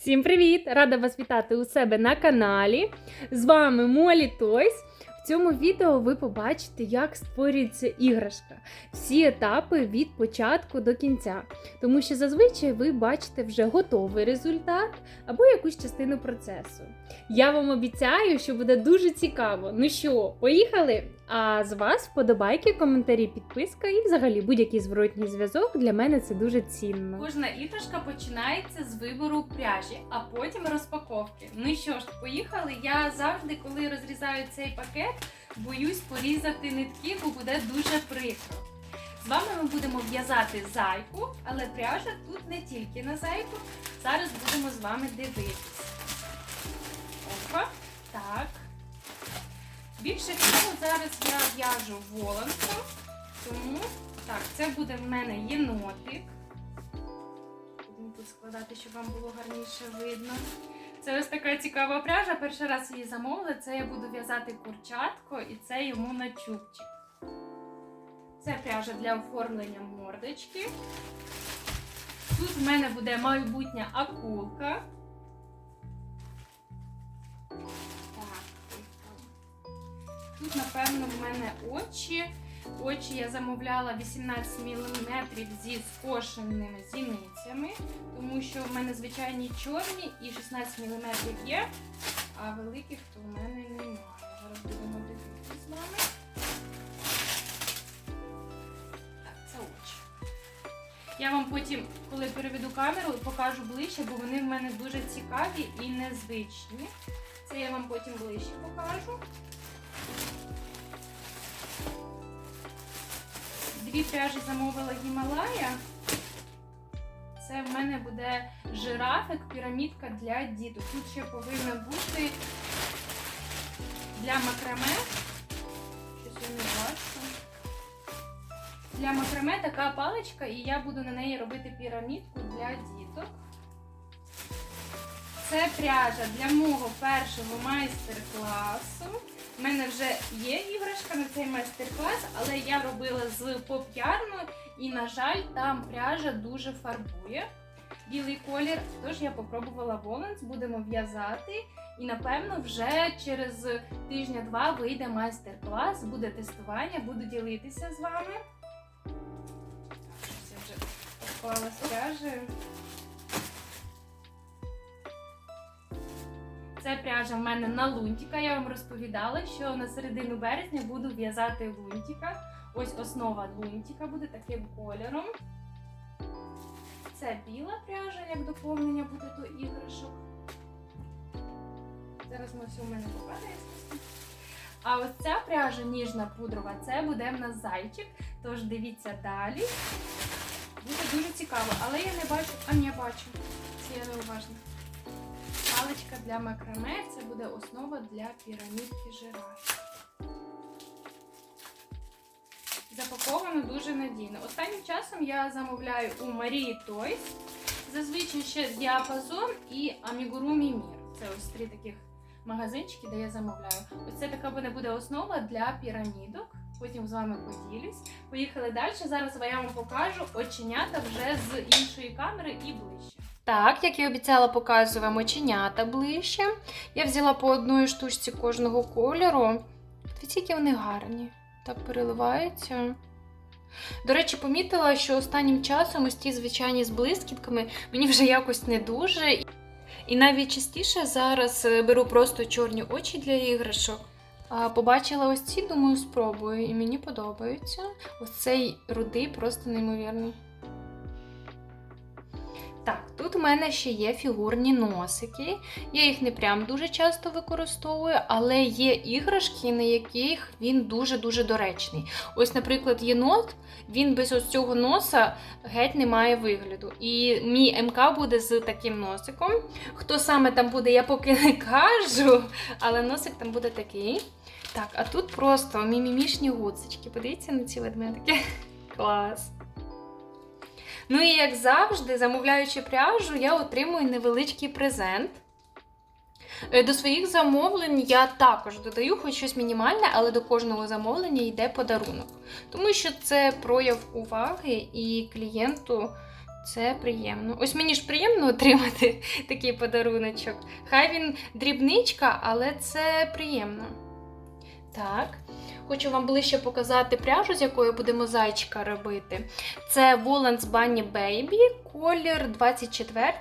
Всім привіт! Рада вас вітати у себе на каналі. З вами Молі Тойс. В цьому відео ви побачите, як створюється іграшка, всі етапи від початку до кінця. Тому що зазвичай ви бачите вже готовий результат або якусь частину процесу. Я вам обіцяю, що буде дуже цікаво. Ну що, поїхали? А з вас вподобайки, коментарі, підписка і взагалі будь-який зворотній зв'язок для мене це дуже цінно. Кожна іграшка починається з вибору пряжі, а потім розпаковки. Ну що ж, поїхали. Я завжди, коли розрізаю цей пакет, боюсь порізати нитки, бо буде дуже прикро. З вами ми будемо в'язати зайку, але пряжа тут не тільки на зайку. Зараз будемо з вами дивитися. Опа, так. Більше всього зараз я в'яжу воланком, тому так, це буде в мене єнотик. Будемо тут складати, щоб вам було гарніше видно. Це ось така цікава пряжа. Перший раз її замовила. Це я буду в'язати курчатко і це йому на чубчик. Це пряжа для оформлення мордочки. Тут в мене буде майбутня акулка. Тут, напевно, в мене очі. Очі я замовляла 18 мм зі скошеними зіницями, тому що в мене звичайні чорні і 16 мм є, а великих то в мене немає. Зараз будемо дивитися з вами. Так, це очі. Я вам потім, коли переведу камеру, покажу ближче, бо вони в мене дуже цікаві і незвичні. Це я вам потім ближче покажу. Дві пряжі замовила Гімалая. Це в мене буде жирафик, пірамідка для діток. Тут ще повинна бути для макраме. Щось я не бачу. Для макраме така паличка, і я буду на неї робити пірамідку для діток. Це пряжа для мого першого майстер-класу. У мене вже є іграшка на цей майстер-клас, але я робила з поп-ярну і, на жаль, там пряжа дуже фарбує білий колір. Тож я попробувала Воленс, будемо в'язати. І, напевно, вже через тижня-два вийде майстер-клас, буде тестування, буду ділитися з вами. Я вже попала з пряжею. Це пряжа в мене на лунтика. Я вам розповідала, що на середину березня буду в'язати лунтика. Ось основа лунтика буде таким кольором. Це біла пряжа, як доповнення буде до іграшок. Зараз ми все в мене попадає. А ось ця пряжа ніжна пудрова, це буде в нас зайчик. Тож дивіться далі. Буде дуже цікаво, але я не бачу. А ні, бачу. Це я неуважна. Паличка для макраме це буде основа для пірамідки жираф. Запаковано дуже надійно. Останнім часом я замовляю у Марії Тойс. Зазвичай ще діапазон і Амігурумі Мір. Це ось три таких магазинчики, де я замовляю. Ось це така буде основа для пірамідок. Потім з вами поділюсь. Поїхали далі. Зараз я вам покажу оченята вже з іншої камери і ближче. Так, як і обіцяла, показую вам оченята ближче. Я взяла по одної штучці кожного кольору. Дивіться, які вони гарні. Так переливаються. До речі, помітила, що останнім часом ось ті звичайні з блискітками мені вже якось не дуже. І навіть частіше зараз е, беру просто чорні очі для іграшок. Побачила ось ці, думаю, спробую, і мені подобаються. Ось цей рудий просто неймовірний. Тут у мене ще є фігурні носики. Я їх не прям дуже часто використовую, але є іграшки, на яких він дуже-дуже доречний. Ось, наприклад, єнот, він без ось цього носа геть не має вигляду. І мій МК буде з таким носиком. Хто саме там буде, я поки не кажу, але носик там буде такий. Так, а тут просто мімімішні гуцечки. Подивіться на ці ведмедики. Клас. Ну і як завжди, замовляючи пряжу, я отримую невеличкий презент. Е, До своїх замовлень я також додаю хоч щось мінімальне, але до кожного замовлення йде подарунок. Тому що це прояв уваги і клієнту Це приємно. Ось мені ж приємно отримати такий подаруночок. Хай він дрібничка, але це приємно. Так, хочу вам ближче показати пряжу, з якої будемо зайчика робити. Це Woolens Bunny Baby, колір 24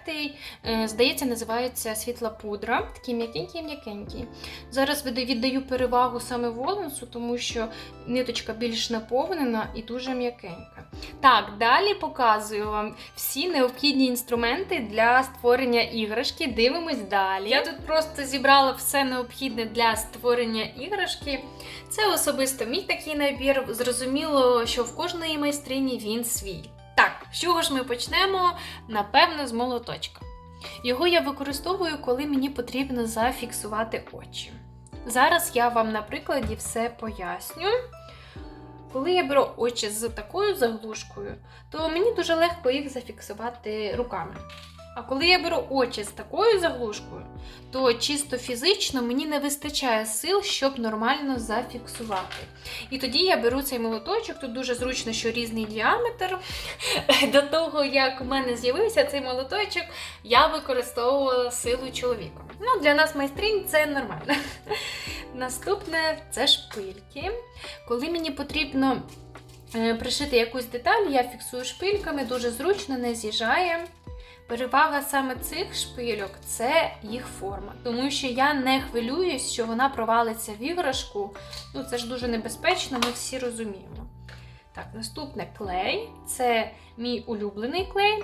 е, здається, називається світла пудра. Такий м'якенький-м'якенький. Зараз віддаю перевагу саме Воленсу, тому що ниточка більш наповнена і дуже м'якенька. Так, далі показую вам всі необхідні інструменти для створення іграшки. Дивимось далі. Я тут просто зібрала все необхідне для створення іграшки. Це особисто мій такий набір. Зрозуміло, що в кожної майстрині він свій. З чого ж ми почнемо? Напевно, з молоточка. Його я використовую, коли мені потрібно зафіксувати очі. Зараз я вам на прикладі все поясню. Коли я беру очі з такою заглушкою, то мені дуже легко їх зафіксувати руками. А коли я беру очі з такою заглушкою, то чисто фізично мені не вистачає сил, щоб нормально зафіксувати. І тоді я беру цей молоточок, тут дуже зручно, що різний діаметр. До того, як у мене з'явився цей молоточок, я використовувала силу чоловіка. Ну, для нас майстринь це нормально. Наступне це шпильки. Коли мені потрібно е, пришити якусь деталь, я фіксую шпильками, дуже зручно, не з'їжджає. Перевага саме цих шпильок це їх форма, тому що я не хвилююсь, що вона провалиться в іграшку. Ну, це ж дуже небезпечно, ми всі розуміємо. Так, наступне клей. Це мій улюблений клей.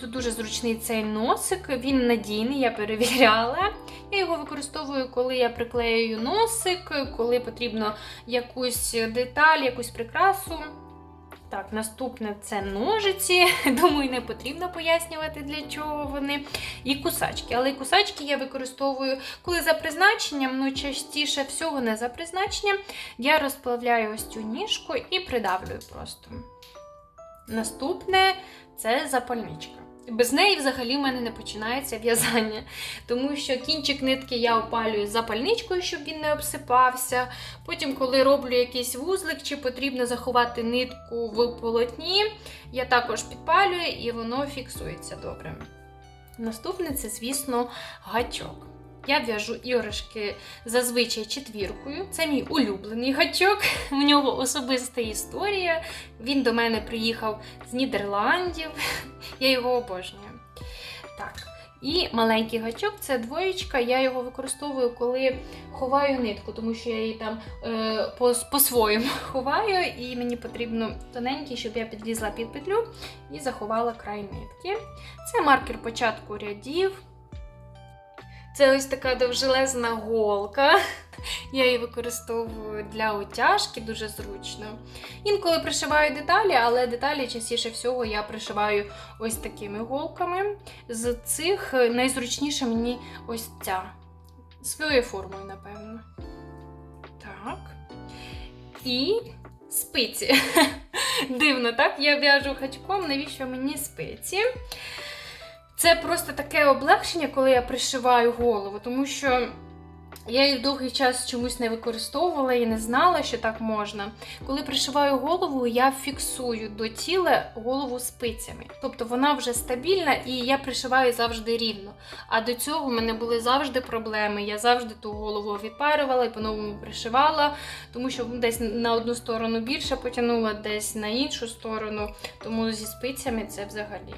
Тут дуже зручний цей носик, він надійний, я перевіряла. Я його використовую, коли я приклеюю носик, коли потрібно якусь деталь, якусь прикрасу. Так, наступне це ножиці. Думаю, не потрібно пояснювати, для чого вони. І кусачки. Але кусачки я використовую, коли за призначенням, ну частіше всього не за призначенням. Я розплавляю ось цю ніжку і придавлюю просто. Наступне це запальничка. Без неї взагалі в мене не починається в'язання, тому що кінчик нитки я опалюю запальничкою, щоб він не обсипався. Потім, коли роблю якийсь вузлик, чи потрібно заховати нитку в полотні, я також підпалюю і воно фіксується добре. Наступне це, звісно, гачок. Я в'яжу іграшки зазвичай четвіркою. Це мій улюблений гачок. В нього особиста історія. Він до мене приїхав з Нідерландів. Я його обожнюю. Так. І маленький гачок це двоєчка. Я його використовую, коли ховаю нитку, тому що я її там е, по- по-своєму ховаю, і мені потрібно тоненький, щоб я підлізла під петлю і заховала край нитки. Це маркер початку рядів. Це ось така довжелезна голка. Я її використовую для утяжки, дуже зручно. Інколи пришиваю деталі, але деталі частіше всього я пришиваю ось такими голками. З цих е, найзручніша мені ось ця. Своєю формою, напевно. Так. І спиці. Дивно, так? Я в'яжу гачком, навіщо мені спиці? Це просто таке облегшення, коли я пришиваю голову, тому що я їх довгий час чомусь не використовувала і не знала, що так можна. Коли пришиваю голову, я фіксую до тіла голову спицями. Тобто вона вже стабільна і я пришиваю завжди рівно. А до цього в мене були завжди проблеми. Я завжди ту голову відпарювала і по-новому пришивала, тому що десь на одну сторону більше потягнула, десь на іншу сторону. Тому зі спицями це взагалі.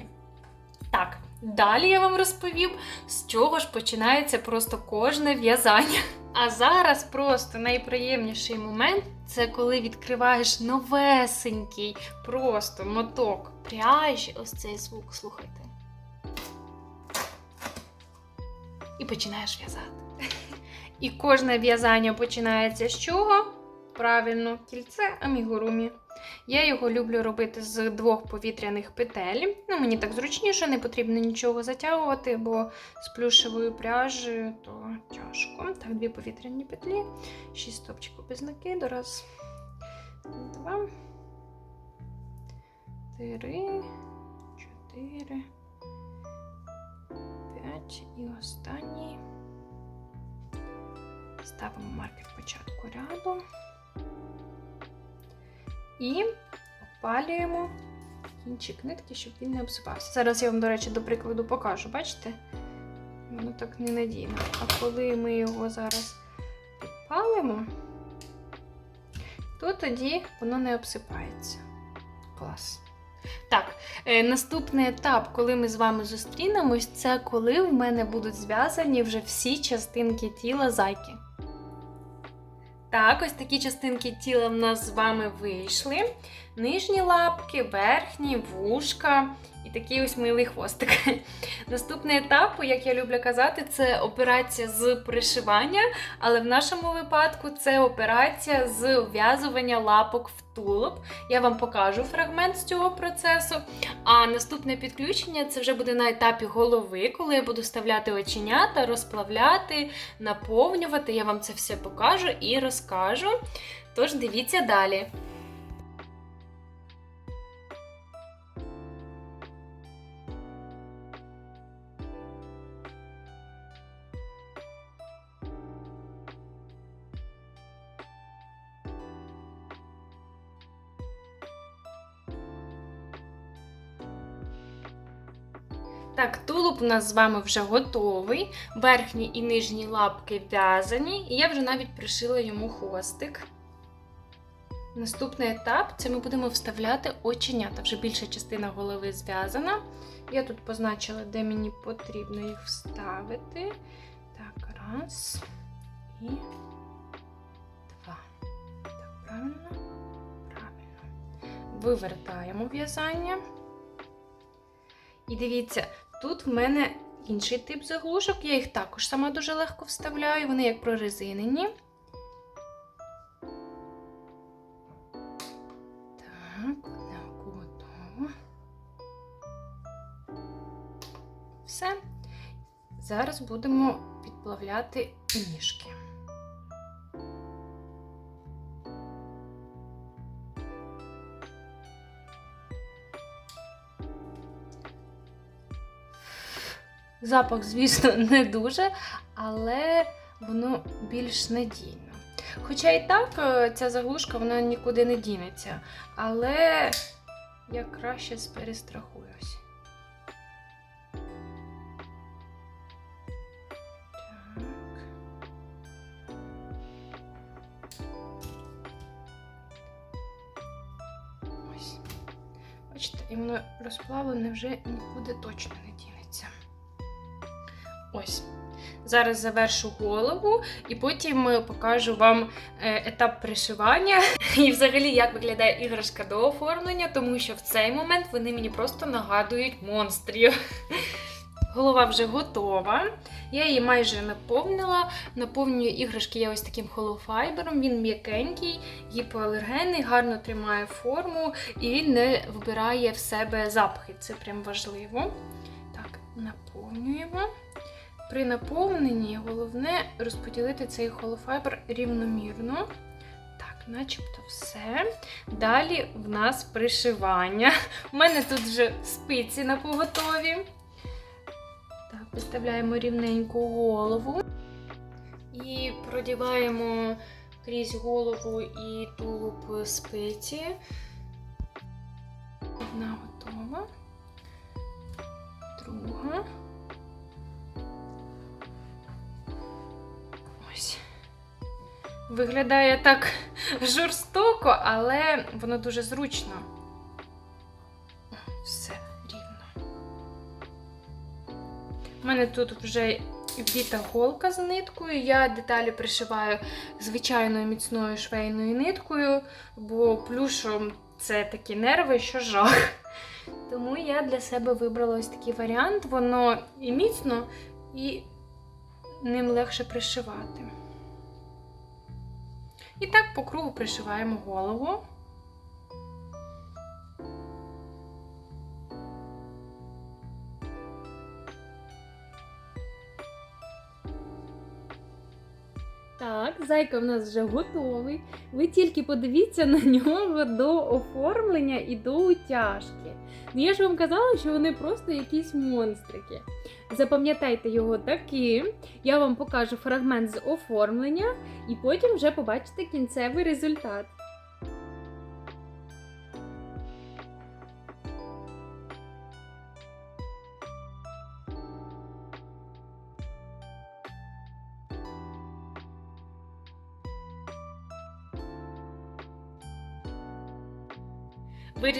Так, далі я вам розповім, з чого ж починається просто кожне в'язання. А зараз просто найприємніший момент це коли відкриваєш новесенький просто моток пряжі. Ось цей звук, слухайте. І починаєш в'язати. І кожне в'язання починається з чого? Правильно, кільце амігурумі. Я його люблю робити з двох повітряних петель. Ну, мені так зручніше, не потрібно нічого затягувати, бо з плюшевою пряжею то тяжко. Так, дві повітряні петлі, шість стопчиків без накиду. Раз, два, три, чотири, п'ять і останній. Ставимо маркер початку ряду. І опалюємо кінчик нитки, щоб він не обсипався. Зараз я вам, до речі, до прикладу покажу, бачите? Воно так ненадійно. А коли ми його зараз підпалимо, то тоді воно не обсипається. Клас. Так, е, наступний етап, коли ми з вами зустрінемось, це коли в мене будуть зв'язані вже всі частинки тіла зайки. Так, ось такі частинки тіла в нас з вами вийшли. Нижні лапки, верхні, вушка і такий ось милий хвостик. Наступний етап, як я люблю казати, це операція з пришивання, але в нашому випадку це операція з вв'язування лапок в тулуб. Я вам покажу фрагмент з цього процесу. А наступне підключення це вже буде на етапі голови, коли я буду вставляти оченята, розплавляти, наповнювати. Я вам це все покажу і розкажу. Тож дивіться далі. Тулуб у нас з вами вже готовий. Верхні і нижні лапки в'язані, і я вже навіть пришила йому хвостик. Наступний етап це ми будемо вставляти оченята. Вже більша частина голови зв'язана. Я тут позначила, де мені потрібно їх вставити. Так, раз і два. Так, правильно? Правильно. Вивертаємо в'язання. І дивіться, тут в мене інший тип заглушок. Я їх також сама дуже легко вставляю, вони як прорезинені. Так, одне готово. Все. Зараз будемо підплавляти ніжки. Запах, звісно, не дуже, але воно більш надійно. Хоча і так е, ця заглушка вона нікуди не дінеться, але я краще перестрахуюсь. Ось. Бачите, і воно розплавлене вже нікуди точно не дінеться. Ось. Зараз завершу голову і потім е, покажу вам е, етап пришивання і взагалі як виглядає іграшка до оформлення, тому що в цей момент вони мені просто нагадують монстрів. Голова вже готова. Я її майже наповнила. Наповнюю іграшки я ось таким холофайбером. Він м'якенький, гіпоалергенний, гарно тримає форму і він не вбирає в себе запахи. Це прям важливо. Так, наповнюємо. При наповненні головне розподілити цей холофайбер рівномірно. Так, начебто все. Далі в нас пришивання. У мене тут вже спиці на поготові. Так, виставляємо рівненьку голову і продіваємо крізь голову і тулуб спиці. Одна готова. Друга. Ось. Виглядає так жорстоко, але воно дуже зручно. Все рівно. У мене тут вже вдіта голка з ниткою. Я деталі пришиваю звичайною міцною швейною ниткою, бо плюшом це такі нерви, що жах. Тому я для себе вибрала ось такий варіант. Воно і міцно, і ним легше пришивати. І так по кругу пришиваємо голову. Так, зайка в нас вже готовий. Ви тільки подивіться на нього до оформлення і до утяжки. Ну я ж вам казала, що вони просто якісь монстрики. Запам'ятайте його таким. Я вам покажу фрагмент з оформлення, і потім вже побачите кінцевий результат.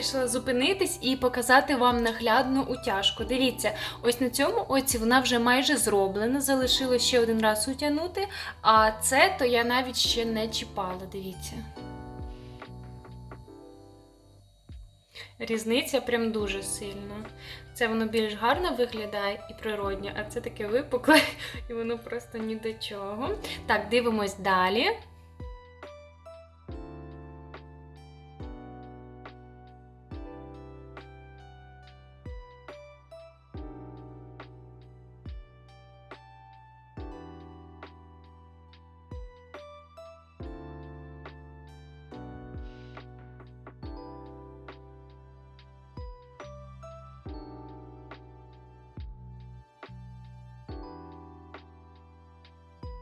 Вирішила зупинитись і показати вам наглядну утяжку. Дивіться, ось на цьому оці вона вже майже зроблена. Залишилось ще один раз утягнути. А це то я навіть ще не чіпала. Дивіться. Різниця прям дуже сильна. Це воно більш гарно виглядає і природньо, а це таке випукле, і воно просто ні до чого. Так, дивимось далі.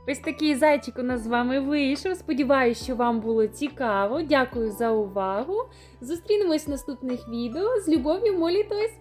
Ось такий зайчик у нас з вами вийшов. Сподіваюсь, що вам було цікаво. Дякую за увагу. Зустрінемось в наступних відео. З любов'ю, Молі Тойс.